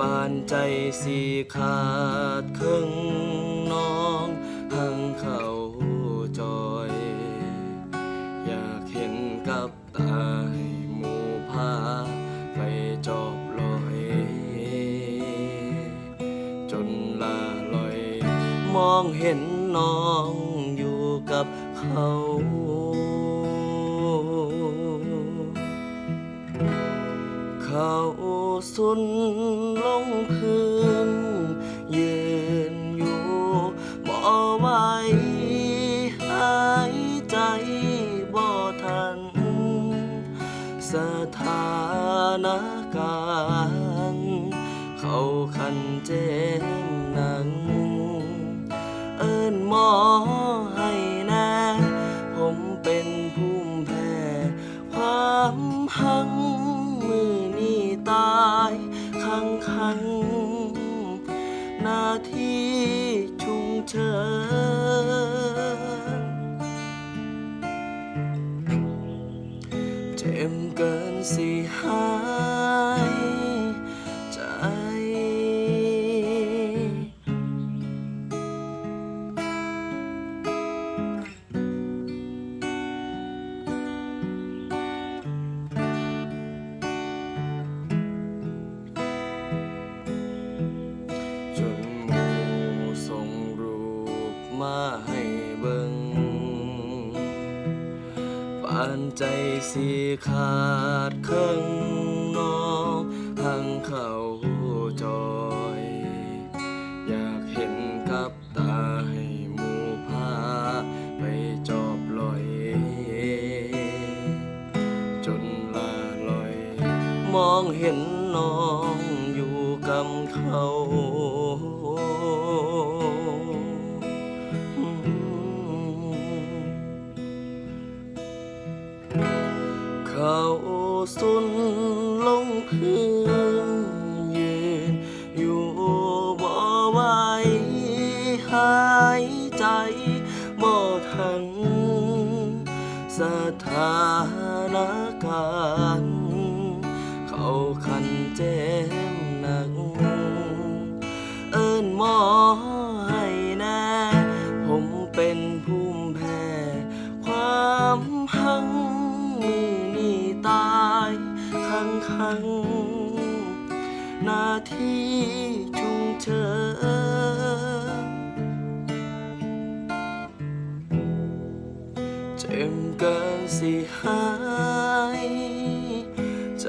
ปานใจสิขาดครึ่งน้องหังเขาจอย อยากเห็นกับตาให้หมู่พาไปจอบลอย จนลาลอย มองเห็นน้องอยู่กับเขาเขา สุนลงพื้น ยืนอยู่บ่ไหวหายใจบ่ทัน สถานการณ์ เขาคันเจ็บหนัง คังคังหน้าที่ชุงเชิญเจ็มเกินสิหายใจานใจสิขาดครึ่งน้องหังเขาจอย อยากเห็นกับตาให้หมูพาไปจอบลอย จนลาลอย มองเห็นน้องอยู่กับเขา เขาสุนลงพื้นยืนอยู่บ่ไหวหายใจบ่ทันสถานการณ์ คังคังหน้าที่ชุงเชิญเจ็บเกินสิหายใจ